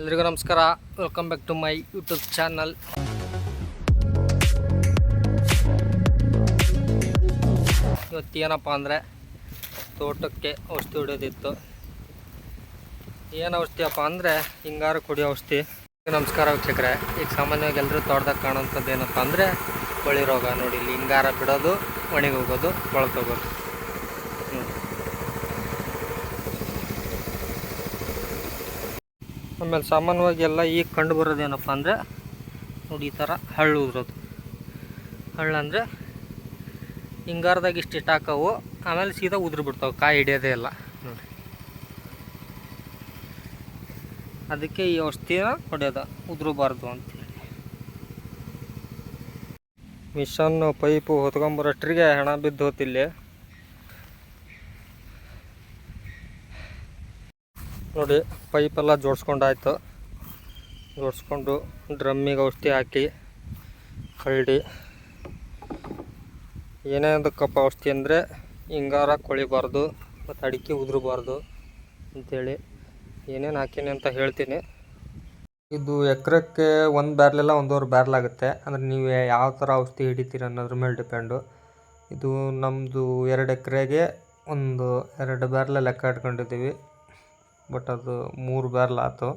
ಎಲ್ರಿಗೂ ನಮಸ್ಕಾರ. Welcome back to my YouTube channel ಇವತ್ತು ಏನಪ್ಪ ಅಂದರೆ ತೋಟಕ್ಕೆ ಔಷಧಿ ಹೊಡೆಯೋದಿತ್ತು. ಏನು ಔಷಧಿಯಪ್ಪ ಅಂದರೆ ಹಿಂಗಾರು ಕುಡಿಯೋ ಔಷಧಿ. ನಮಸ್ಕಾರ ವೀಕ್ಷಕರೇ. ಈಗ ಸಾಮಾನ್ಯವಾಗಿ ಎಲ್ಲರೂ ತೋಟದಾಗ ಕಾಣೋಂಥದ್ದು ಏನಪ್ಪ ಅಂದರೆ ಕೊಳಿ ರೋಗ. ನೋಡಿ, ಇಲ್ಲಿ ಹಿಂಗಾರ ಬಿಡೋದು, ಒಣಗಿ ಹೋಗೋದು ಕೊಳ್ತೋಗೋದು ಆಮೇಲೆ ಸಾಮಾನ್ಯವಾಗಿ ಎಲ್ಲ ಈಗ ಕಂಡು ಬರೋದೇನಪ್ಪ ಅಂದರೆ ನೋಡಿ ಈ ಥರ ಹಳ್ಳು ಉದ್ರೋದು ಹಳ್ಳು ಅಂದರೆ ಹಿಂಗಾರದಾಗ ಇಷ್ಟು ಹಾಕವು. ಆಮೇಲೆ ಸೀದಾ ಉದುರು ಬಿಡ್ತಾವೆ, ಕಾಯಿ ಹಿಡಿಯೋದೇ ಇಲ್ಲ. ನೋಡಿ. ಅದಕ್ಕೆ ಈ ಔಷಧಿನ ಹೊಡೆಯೋದ, ಉದುರಬಾರ್ದು ಅಂತೇಳಿ. ಮಿಷನ್ ಪೈಪು ಹೊತ್ಕೊಂಬರೋಷ್ಟ್ರಿಗೆ ಹೆಣ ಬಿದ್ದು ಹೋತಿಲ್ಲಿ ನೋಡಿ ಪೈಪೆಲ್ಲ ಜೋಡಿಸ್ಕೊಂಡಾಯ್ತು. ಜೋಡಿಸ್ಕೊಂಡು ಡ್ರಮ್ಮಿಗೆ ಔಷಧಿ ಹಾಕಿ ಹಳ್ಳಿ ಏನೇ ಅದಕ್ಕಪ್ಪ ಔಷಧಿ ಅಂದರೆ ಹಿಂಗಾರ ಕೊಳಿಬಾರ್ದು ಮತ್ತು ಅಡಿಕೆ ಉದುರಬಾರ್ದು ಅಂಥೇಳಿ ಏನೇನು ಹಾಕೀನಿ ಅಂತ ಹೇಳ್ತೀನಿ. ಇದು ಎಕರೆಕ್ಕೆ ಒಂದು ಬ್ಯಾರ್ಲೆಲ್ಲ ಒಂದೂವರೆ ಬ್ಯಾರ್ಲಾಗುತ್ತೆ ಅಂದರೆ ನೀವು ಯಾವ ಥರ ಔಷಧಿ ಹಿಡಿತೀರ ಅನ್ನೋದ್ರ ಮೇಲೆ ಡಿಪೆಂಡು ಇದು ನಮ್ಮದು ಎರಡು ಎಕರೆಗೆ ಒಂದು ಎರಡು ಬ್ಯಾರ್ಲ ಲೆಕ್ಕ ಇಟ್ಕೊಂಡಿದ್ದೀವಿ. ಬಟ್ ಅದು ಮೂರು ಬ್ಯಾರ್ಲ್ ಆಯ್ತು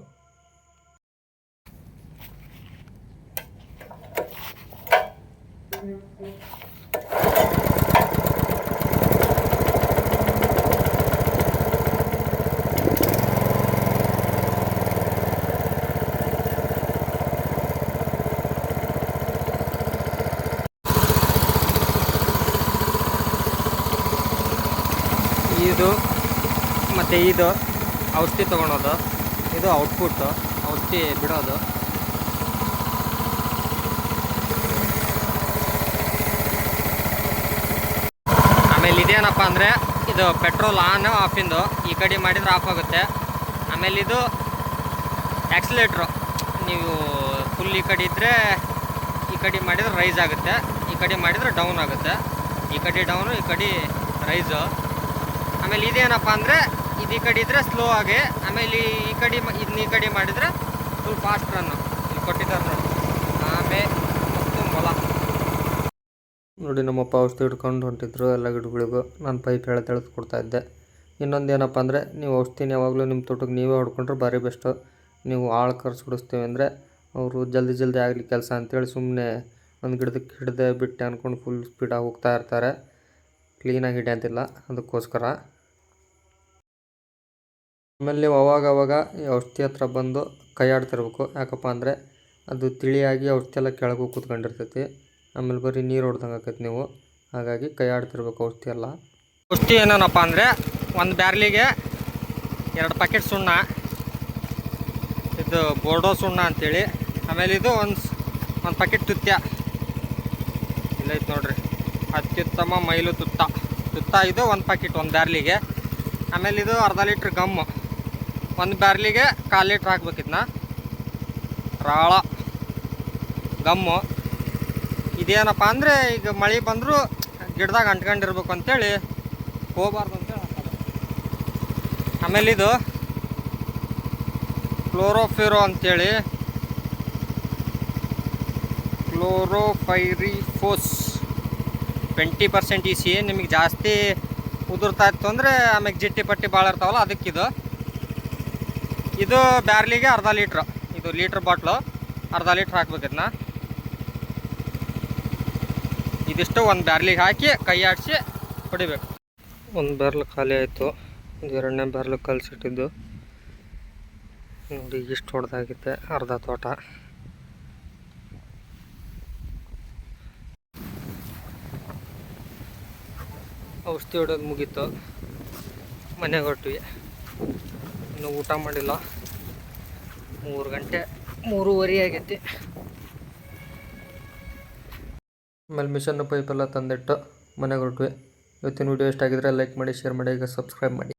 ಇದು ಮತ್ತೆ ಇದು. ಔಷಧಿ ತೊಗೊಳೋದು. ಇದು ಔಟ್ಪುಟ್ಟು ಔಷಧಿ ಬಿಡೋದು. ಆಮೇಲೆ ಇದೇನಪ್ಪ ಅಂದರೆ ಇದು ಪೆಟ್ರೋಲ್ ಆನ್ ಆಫಿಂದು ಈ ಕಡೆ ಮಾಡಿದರೆ ಆಫ್ ಆಗುತ್ತೆ. ಆಮೇಲೆ ಇದು ಆ್ಯಕ್ಸಿಲೇಟ್ರು ನೀವು ಫುಲ್ ಈ ಕಡೆ ಇದ್ದರೆ ಈ ಕಡೆ ಮಾಡಿದರೆ ರೈಸ್ ಆಗುತ್ತೆ. ಈ ಕಡೆ ಮಾಡಿದರೆ ಡೌನ್ ಆಗುತ್ತೆ. ಈ ಕಡೆ ಡೌನು ಈ ಕಡೆ ರೈಸು ಆಮೇಲೆ ಇದೇನಪ್ಪ ಅಂದರೆ ಇದು ಈ ಕಡೆ ಇದ್ರೆ ಸ್ಲೋ ಆಗಿ, ಆಮೇಲೆ ಈ- ಕಡೆ ಇದನ್ನ ಈ ಕಡೆ ಮಾಡಿದ್ರೆ ಫುಲ್ ಫಾಸ್ಟ್ ರನ್ನು ಇಲ್ಲಿ ಕೊಟ್ಟಿದ್ದಾರೆ ನೋಡಿ ಆಮೇಲೆ ಮತ್ತು ಮೊಲ ನೋಡಿ ನಮ್ಮಪ್ಪ ಔಷಧಿ ಹಿಡ್ಕೊಂಡು ಹೊಂಟಿದ್ರು ಎಲ್ಲ ಗಿಡಗಳಿಗೂ. ನಾನು ಪೈಪ್ ಕೊಡ್ತಾ ಇದ್ದೆ. ಇನ್ನೊಂದು ಏನಪ್ಪ ಅಂದರೆ, ನೀವು ಔಷಧಿನ ಯಾವಾಗಲೂ ನಿಮ್ಮ ತೋಟಕ್ಕೆ ನೀವೇ ಹೊಡ್ಕೊಂಡ್ರೆ ಭಾರಿ ಬೆಸ್ಟು ನೀವು ಆಳು ಖರ್ಚು ಬಿಡಿಸ್ತೀವಿ ಅಂದರೆ, ಅವರು ಜಲ್ದಿ ಜಲ್ದಿ ಆಗಲಿ ಕೆಲಸ ಅಂತೇಳಿ ಸುಮ್ಮನೆ ಒಂದು ಗಿಡದಕ್ಕೆ ಹಿಡ್ದೆ ಬಿಟ್ಟೆ ಅಂದ್ಕೊಂಡು ಫುಲ್ ಸ್ಪೀಡಾಗಿ ಹೋಗ್ತಾ ಇರ್ತಾರೆ. ಕ್ಲೀನಾಗಿ ಹಿಡಿಯಂತಿಲ್ಲ ಅದಕ್ಕೋಸ್ಕರ ಆಮೇಲೆ ನೀವು ಅವಾಗವಾಗ ಔಷಧಿ ಹತ್ರ ಬಂದು ಕೈ ಆಡ್ತಿರ್ಬೇಕು ಯಾಕಪ್ಪ ಅಂದರೆ ಅದು ತಿಳಿಯಾಗಿ ಔಷಧಿ ಎಲ್ಲ ಕೆಳಗೂ ಕೂತ್ಕೊಂಡಿರ್ತೈತಿ. ಆಮೇಲೆ ಬರೀ ನೀರು ಹೊಡ್ದಂಗೆ ಆಕೈತಿ ನೀವು. ಹಾಗಾಗಿ ಕೈ ಆಡ್ತಿರ್ಬೇಕು ಔಷಧಿ ಎಲ್ಲ ಔಷಧಿ ಏನೇನಪ್ಪ ಅಂದರೆ ಒಂದು ಬ್ಯಾರ್ಲಿಗೆ ಎರಡು ಪ್ಯಾಕೆಟ್ ಸುಣ್ಣ, ಇದು ಬೋರ್ಡೋ ಸುಣ್ಣ ಅಂತೇಳಿ. ಆಮೇಲೆ ಇದು ಒಂದು ಒಂದು ಪ್ಯಾಕೆಟ್ ತುತ್ಯ. ಇಲ್ಲೈತೆ ನೋಡ್ರಿ. ಅತ್ಯುತ್ತಮ ಮೈಲು ತುತ್ತ. ತುತ್ತ ಇದು ಒಂದು ಪ್ಯಾಕೆಟ್ ಒಂದು ಬ್ಯಾರ್ಲಿಗೆ. ಆಮೇಲೆ ಇದು ಅರ್ಧ ಲೀಟ್ರ್ ಗಮ್ಮು ಒಂದು ಬ್ಯಾರ್ಲಿಗೆ ಕಾಲು ಲೀಟ್ರ್ ಹಾಕ್ಬೇಕಿದ್ನ ರಾಳ, ಗಮ್ಮು. ಇದೇನಪ್ಪ ಅಂದರೆ ಈಗ ಮಳೆ ಬಂದರೂ ಗಿಡದಾಗ ಅಂಟ್ಕೊಂಡಿರ್ಬೇಕು ಅಂತೇಳಿ ಹೋಗ್ಬಾರ್ದು ಅಂತೇಳಿ ಆಮೇಲೆ ಇದು ಕ್ಲೋರೋಫಿರೋ ಅಂತೇಳಿ. Chlorpyrifos. Twenty percent E C ನಿಮಗೆ ಜಾಸ್ತಿ ಉದುರ್ತಾ ಇತ್ತು ಅಂದರೆ ಆಮೇಲೆ ಜಿಟ್ಟಿ ಪಟ್ಟಿ ಭಾಳ ಇರ್ತಾವಲ್ಲ ಅದಕ್ಕಿದು. ಇದು ಬ್ಯಾರ್ಲಿಗೆ ಅರ್ಧ ಲೀಟ್ರ್. ಇದು ಲೀಟ್ರ್ ಬಾಟ್ಲು. ಅರ್ಧ ಲೀಟ್ರ್ ಹಾಕ್ಬೇಕು ಇದನ್ನ. ಇದಿಷ್ಟು ಒಂದು ಬ್ಯಾರ್ಲಿಗೆ ಹಾಕಿ ಕೈ ಆಡಿಸಿ ಹೊಡಿಬೇಕು ಒಂದು ಬ್ಯಾರ್ಲ್ ಖಾಲಿ ಆಯಿತು. ಇದು ಎರಡನೇ ಬ್ಯಾರ್ಲ್ ಕಲಿಸಿಟ್ಟಿದ್ದು. ನೋಡಿ, ಇಷ್ಟು ಹೊಡೆದಾಗಿತ್ತೆ ಅರ್ಧ ತೋಟ. ಔಷಧಿ ಹೊಡೋದು ಮುಗೀತು. ಮನೆಗೆ ಹೊರಟ್ವಿ. ಇನ್ನು ಊಟ ಮಾಡಿಲ್ಲ. ಮೂರು ಗಂಟೆ, ಮೂರುವರೆ ಆಗೈತಿ. ಆಮೇಲೆ ಮಿಷನ್ ಪೈಪೆಲ್ಲ ತಂದಿಟ್ಟು ಮನೆಗೆ ಹೊರಟ್ವಿ. ಇವತ್ತಿನ ವಿಡಿಯೋ ಇಷ್ಟ ಆಗಿದ್ರೆ ಲೈಕ್ ಮಾಡಿ ಶೇರ್ ಮಾಡಿ, ಈಗ ಸಬ್ಸ್ಕ್ರೈಬ್ ಮಾಡಿ.